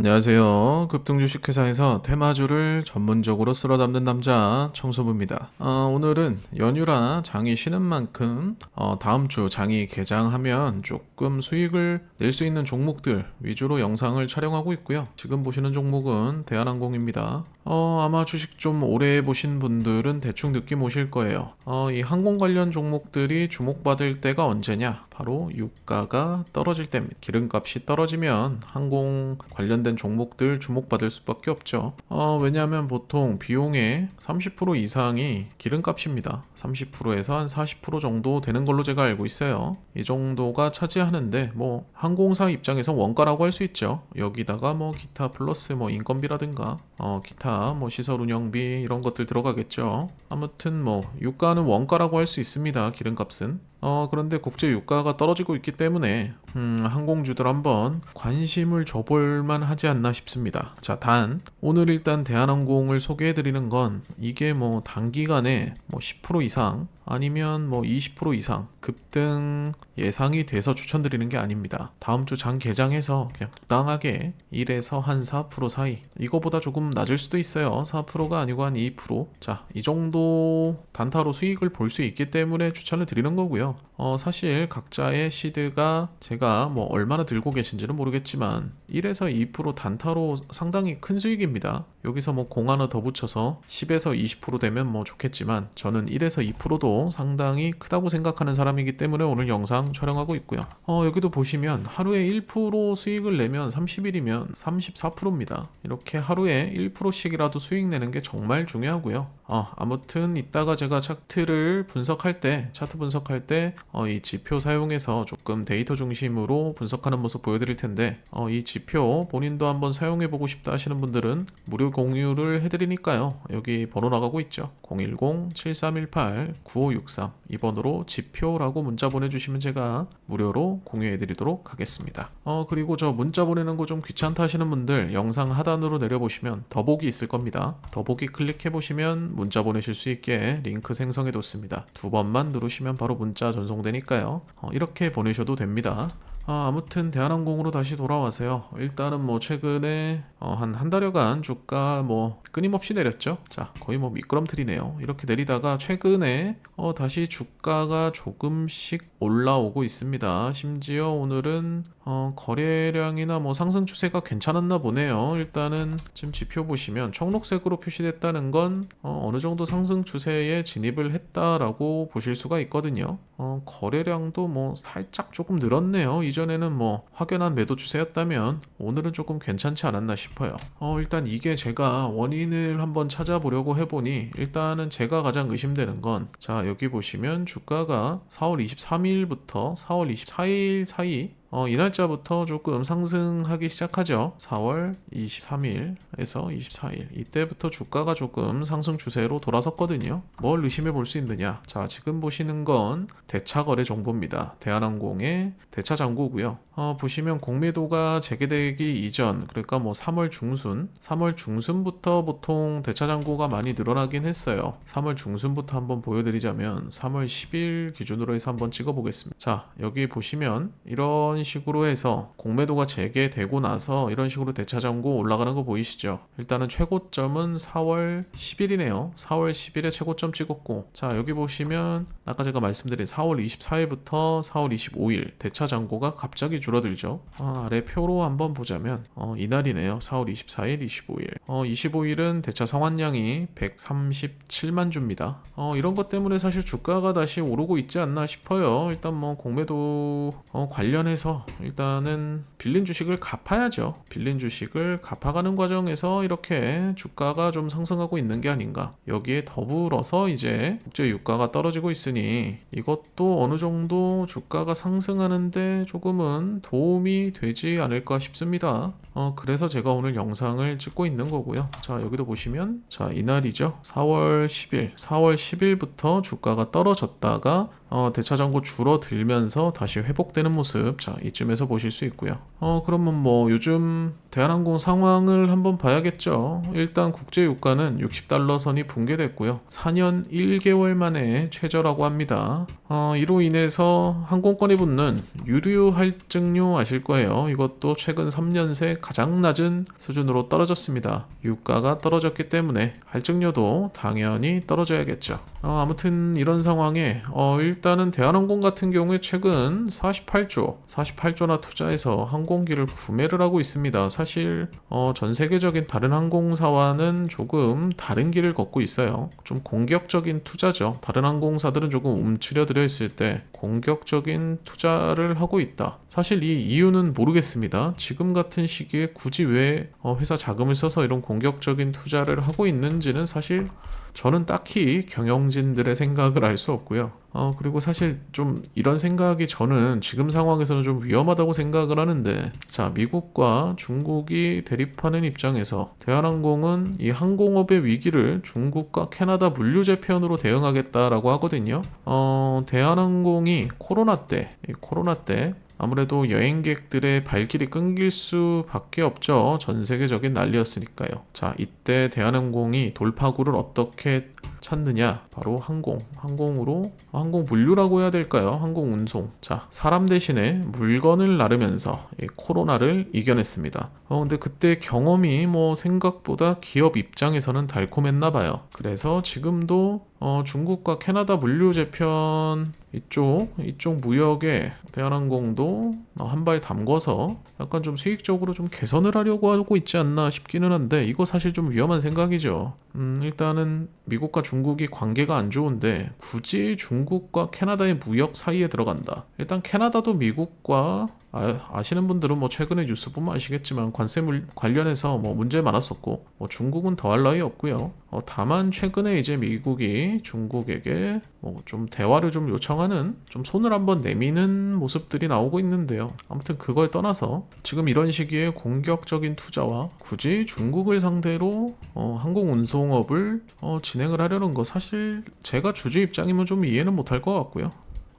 안녕하세요. 급등 주식회사에서 테마주를 전문적으로 쓸어 담는 남자 청소부입니다. 어, 오늘은 연휴라 장이 쉬는 만큼 어, 다음 주 장이 개장하면 조금 수익을 낼 수 있는 종목들 위주로 영상을 촬영하고 있고요. 지금 보시는 종목은 대한항공입니다. 어, 아마 주식 좀 오래 보신 분들은 대충 느낌 오실 거예요. 어, 이 항공 관련 종목들이 주목받을 때가 언제냐? 바로 유가가 떨어질 때입니다. 기름값이 떨어지면 항공 관련된 종목들 주목받을 수밖에 없죠. 어, 왜냐하면 보통 비용의 30% 이상이 기름값입니다. 30%에서 한 40% 정도 되는 걸로 제가 알고 있어요. 이 정도가 차지하는데 뭐 항공사 입장에서 원가라고 할 수 있죠. 여기다가 뭐 기타 플러스 뭐 인건비라든가 어, 기타 뭐 시설 운영비 이런 것들 들어가겠죠. 아무튼 뭐 유가는 원가라고 할 수 있습니다. 기름값은. 어, 그런데 국제 유가가 떨어지고 있기 때문에 음, 항공주들 한번 관심을 줘볼 만 하지 않나 싶습니다. 자, 단 오늘 일단 대한항공을 소개해 드리는 건 이게 뭐 단기간에 뭐 10% 이상 아니면 뭐 20% 이상 급등 예상이 돼서 추천드리는 게 아닙니다. 다음 주 장 개장해서 그냥 적당하게 1에서 한 4% 사이 이거보다 조금 낮을 수도 있어요. 4%가 아니고 한 2%. 자, 이 정도 단타로 수익을 볼 수 있기 때문에 추천을 드리는 거고요. 어, 사실 각자의 시드가 제가 뭐 얼마나 들고 계신지는 모르겠지만 1에서 2% 단타로 상당히 큰 수익입니다. 여기서 뭐 공 하나 더 붙여서 10에서 20% 되면 뭐 좋겠지만 저는 1에서 2%도 상당히 크다고 생각하는 사람이기 때문에 오늘 영상 촬영하고 있고요. 어, 여기도 보시면 하루에 1% 수익을 내면 30일이면 34%입니다. 이렇게 하루에 1%씩이라도 수익 내는 게 정말 중요하고요. 어, 아무튼 이따가 제가 차트를 분석할 때, 차트 분석할 때, 어, 이 지표 사용해서 조금 데이터 중심으로 분석하는 모습 보여드릴 텐데, 어, 이 지표 본인도 한번 사용해보고 싶다 하시는 분들은 무료 공유를 해드리니까요. 여기 번호 나가고 있죠. 010-7318-9563 이번으로 지표라고 문자 보내주시면 제가 무료로 공유해드리도록 하겠습니다. 어, 그리고 저 문자 보내는 거 좀 귀찮다 하시는 분들 영상 하단으로 내려보시면 더보기 있을 겁니다. 더보기 클릭해보시면 문자 보내실 수 있게 링크 생성해뒀습니다. 두 번만 누르시면 바로 문자 전송되니까요. 어, 이렇게 보내셔도 됩니다. 아, 아무튼 대한항공으로 다시 돌아와서요. 일단은 뭐 최근에 어, 한한 달여간 주가 뭐 끊임없이 내렸죠. 자, 거의 뭐 미끄럼틀이네요. 이렇게 내리다가 최근에 어, 다시 주가가 조금씩 올라오고 있습니다. 심지어 오늘은 어, 거래량이나 뭐 상승 추세가 괜찮았나 보네요. 일단은 지금 지표 보시면 청록색으로 표시됐다는 건 어, 느 정도 상승 추세에 진입을 했다라고 보실 수가 있거든요. 어, 거래량도 뭐 살짝 조금 늘었네요. 이 전에는 뭐 확연한 매도 추세였다면 오늘은 조금 괜찮지 않았나 싶어요. 어, 일단 이게 제가 원인을 한번 찾아보려고 해보니 일단은 제가 가장 의심되는 건 자, 여기 보시면 주가가 4월 23일부터 4월 24일 사이 어, 이 날짜부터 조금 상승하기 시작하죠. 4월 23일에서 24일. 이때부터 주가가 조금 상승 추세로 돌아섰거든요. 뭘 의심해 볼 수 있느냐? 자, 지금 보시는 건 대차 거래 정보입니다. 대한항공의 대차 잔고고요. 어, 보시면 공매도가 재개되기 이전, 그러니까 뭐 3월 중순, 3월 중순부터 보통 대차 잔고가 많이 늘어나긴 했어요. 3월 중순부터 한번 보여드리자면 3월 10일 기준으로 해서 한번 찍어 보겠습니다. 자, 여기 보시면 이런 이런 식으로 해서 공매도가 재개되고 나서 이런 식으로 대차장고 올라가는 거 보이시죠? 일단은 최고점은 4월 10일이네요. 4월 10일에 최고점 찍었고 자 여기 보시면 아까 제가 말씀드린 4월 24일부터 4월 25일 대차장고가 갑자기 줄어들죠. 아, 아래 표로 한번 보자면 어, 이날이네요. 4월 24일, 25일. 어, 25일은 대차 상환량이 137만 주입니다. 어, 이런 것 때문에 사실 주가가 다시 오르고 있지 않나 싶어요. 일단 뭐 공매도 어, 관련해서 그래서 일단은 빌린 주식을 갚아야죠. 빌린 주식을 갚아가는 과정에서 이렇게 주가가 좀 상승하고 있는 게 아닌가. 여기에 더불어서 이제 국제 유가가 떨어지고 있으니 이것도 어느 정도 주가가 상승하는데 조금은 도움이 되지 않을까 싶습니다. 어, 그래서 제가 오늘 영상을 찍고 있는 거고요. 자, 여기도 보시면 자, 이날이죠. 4월 10일. 4월 10일부터 주가가 떨어졌다가 어, 대차장고 줄어들면서 다시 회복되는 모습. 자, 이쯤에서 보실 수 있고요. 어, 그러면 뭐 요즘 대한항공 상황을 한번 봐야겠죠. 일단 국제 유가는 60달러 선이 붕괴됐고요. 4년 1개월 만에 최저라고 합니다. 어, 이로 인해서 항공권이 붙는 유류 할증료 아실 거예요. 이것도 최근 3년 새 가장 낮은 수준으로 떨어졌습니다. 유가가 떨어졌기 때문에 할증료도 당연히 떨어져야겠죠. 어, 아무튼 이런 상황에 어, 일단은 대한항공 같은 경우에 최근 48조, 48조나 투자해서 항공기를 구매를 하고 있습니다. 사실 어, 전 세계적인 다른 항공사와는 조금 다른 길을 걷고 있어요. 좀 공격적인 투자죠. 다른 항공사들은 조금 움츠려들어 있을 때 공격적인 투자를 하고 있다. 사실 이 이유는 모르겠습니다. 지금 같은 시기 에 굳이 왜 어, 회사 자금을 써서 이런 공격적인 투자를 하고 있는지는 사실 저는 딱히 경영진들의 생각을 알 수 없고요. 어, 그리고 사실 좀 이런 생각이 저는 지금 상황에서는 좀 위험하다고 생각을 하는데, 자, 미국과 중국이 대립하는 입장에서 대한항공은 이 항공업의 위기를 중국과 캐나다 물류 재 편으로 대응하겠다라고 하거든요. 어, 대한항공이 코로나 때, 이 코로나 때 아무래도 여행객들의 발길이 끊길 수밖에 없죠. 전 세계적인 난리였으니까요. 자, 이때 대한항공이 돌파구를 어떻게 찾느냐? 바로 항공, 항공으로 항공 물류라고 해야 될까요? 항공 운송. 자, 사람 대신에 물건을 나르면서 이 코로나를 이겨냈습니다. 어, 근데 그때 경험이 뭐 생각보다 기업 입장에서는 달콤했나 봐요. 그래서 지금도 어, 중국과 캐나다 물류 재편 이쪽 이쪽 무역에 대한항공도 한 발 담궈서 약간 좀 수익적으로 좀 개선을 하려고 하고 있지 않나 싶기는 한데 이거 사실 좀 위험한 생각이죠. 음, 일단은 미국과 중국이 관계가 안 좋은데 굳이 중국과 캐나다의 무역 사이에 들어간다. 일단 캐나다도 미국과 아, 시는 분들은 뭐 최근에 뉴스 보면 아시겠지만 관세 물, 관련해서 뭐 문제 많았었고 뭐 중국은 더할 나위 없고요. 어, 다만 최근에 이제 미국이 중국에게 뭐 좀 대화를 좀 요청하는 좀 손을 한번 내미는 모습들이 나오고 있는데요. 아무튼 그걸 떠나서 지금 이런 시기에 공격적인 투자와 굳이 중국을 상대로 어, 항공 운송업을 어, 진행을 하려는 거 사실 제가 주주 입장이면 좀 이해는 못할 것 같고요.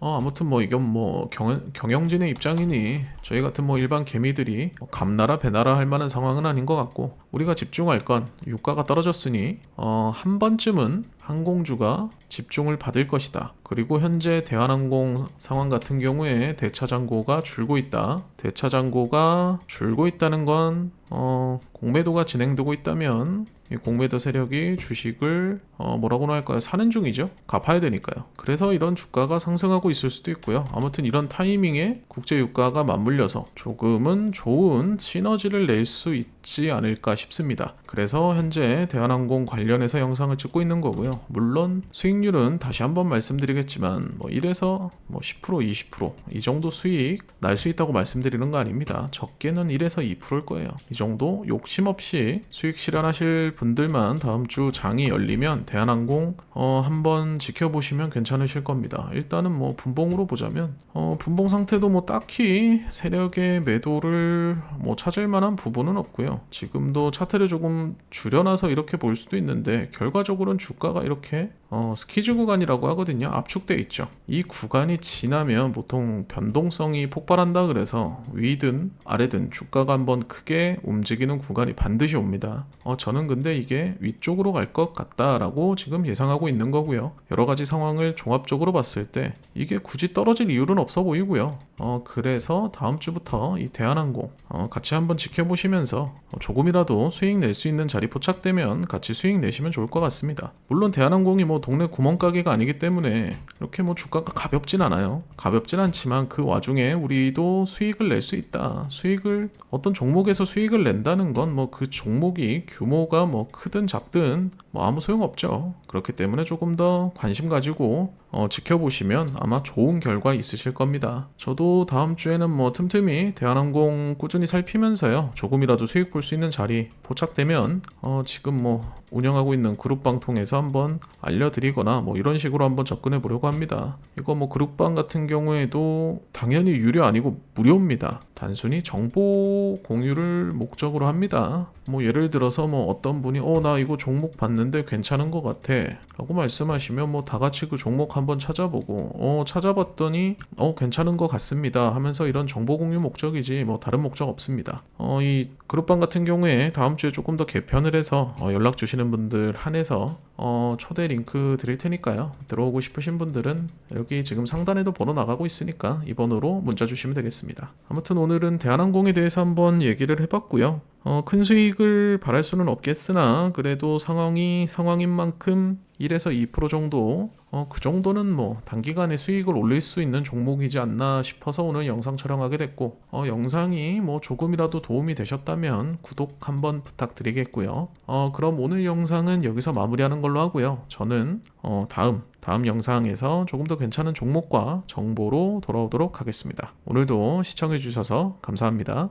어, 아무튼 뭐 이건 뭐 경, 경영진의 입장이니 저희 같은 뭐 일반 개미들이 뭐 감나라 배나라 할 만한 상황은 아닌 것 같고 우리가 집중할 건 유가가 떨어졌으니 어, 한 번쯤은 항공주가 집중을 받을 것이다. 그리고 현재 대한항공 상황 같은 경우에 대차 잔고가 줄고 있다. 대차 잔고가 줄고 있다는 건 어, 공매도가 진행되고 있다면 이 공매도 세력이 주식을 어, 뭐라고나 할까요? 사는 중이죠. 갚아야 되니까요. 그래서 이런 주가가 상승하고 있을 수도 있고요. 아무튼 이런 타이밍에 국제 유가가 맞물려서 조금은 좋은 시너지를 낼 수 있 지 않을까 싶습니다. 그래서 현재 대한항공 관련해서 영상을 찍고 있는 거고요. 물론 수익률은 다시 한번 말씀드리겠지만 뭐 1에서 뭐 10% 20%이 정도 수익 날 수 있다고 말씀드리는 거 아닙니다. 적게는 1에서 2%일 거예요. 이 정도 욕심 없이 수익 실현하실 분들만 다음 주 장이 열리면 대한항공 어, 한번 지켜보시면 괜찮으실 겁니다. 일단은 뭐 분봉으로 보자면 어, 분봉 상태도 뭐 딱히 세력의 매도를 뭐 찾을 만한 부분은 없고요. 지금도 차트를 조금 줄여놔서 이렇게 볼 수도 있는데 결과적으로는 주가가 이렇게 어, 스키즈 구간이라고 하거든요. 압축돼 있죠. 이 구간이 지나면 보통 변동성이 폭발한다 그래서 위든 아래든 주가가 한번 크게 움직이는 구간이 반드시 옵니다. 어, 저는 근데 이게 위쪽으로 갈 것 같다라고 지금 예상하고 있는 거고요. 여러 가지 상황을 종합적으로 봤을 때 이게 굳이 떨어질 이유는 없어 보이고요. 어, 그래서 다음 주부터 이 대한항공 어, 같이 한번 지켜보시면서 어, 조금이라도 수익 낼 수 있는 자리 포착되면 같이 수익 내시면 좋을 것 같습니다. 물론 대한항공이 뭐 동네 구멍가게가 아니기 때문에 이렇게 뭐 주가가 가볍진 않아요. 가볍진 않지만 그 와중에 우리도 수익을 낼 수 있다. 수익을 어떤 종목에서 수익을 낸다는 건 뭐 그 종목이 규모가 뭐 크든 작든 뭐 아무 소용 없죠. 그렇기 때문에 조금 더 관심 가지고 어, 지켜보시면 아마 좋은 결과 있으실 겁니다. 저도 다음 주에는 뭐 틈틈이 대한항공 꾸준히 살피면서요. 조금이라도 수익 볼 수 있는 자리 포착되면 어, 지금 뭐 운영하고 있는 그룹방 통해서 한번 알려드리거나 뭐 이런 식으로 한번 접근해 보려고 합니다. 이거 뭐 그룹방 같은 경우에도 당연히 유료 아니고 무료입니다. 단순히 정보 공유를 목적으로 합니다. 뭐 예를 들어서 뭐 어떤 분이 어 나 이거 종목 봤는데 괜찮은 것 같아. 라고 말씀하시면 뭐 다 같이 그 종목 한번 찾아보고 어 찾아봤더니 어 괜찮은 것 같습니다. 하면서 이런 정보 공유 목적이지 뭐 다른 목적 없습니다. 어 이 그룹방 같은 경우에 다음 주에 조금 더 개편을 해서 어, 연락 주시는 분들 한해서 어 초대 링크 드릴 테니까요. 들어오고 싶으신 분들은 여기 지금 상단에도 번호 나가고 있으니까 이 번호로 문자 주시면 되겠습니다. 아무튼 오늘은 대한항공에 대해서 한번 얘기를 해봤고요 어, 큰 수익을 바랄 수는 없겠으나 그래도 상황이 상황인 만큼 1에서 2% 정도 어, 그 정도는 뭐 단기간에 수익을 올릴 수 있는 종목이지 않나 싶어서 오늘 영상 촬영하게 됐고 어, 영상이 뭐 조금이라도 도움이 되셨다면 구독 한번 부탁드리겠고요. 어, 그럼 오늘 영상은 여기서 마무리하는 걸로 하고요. 저는 어, 다음 다음 영상에서 조금 더 괜찮은 종목과 정보로 돌아오도록 하겠습니다. 오늘도 시청해 주셔서 감사합니다.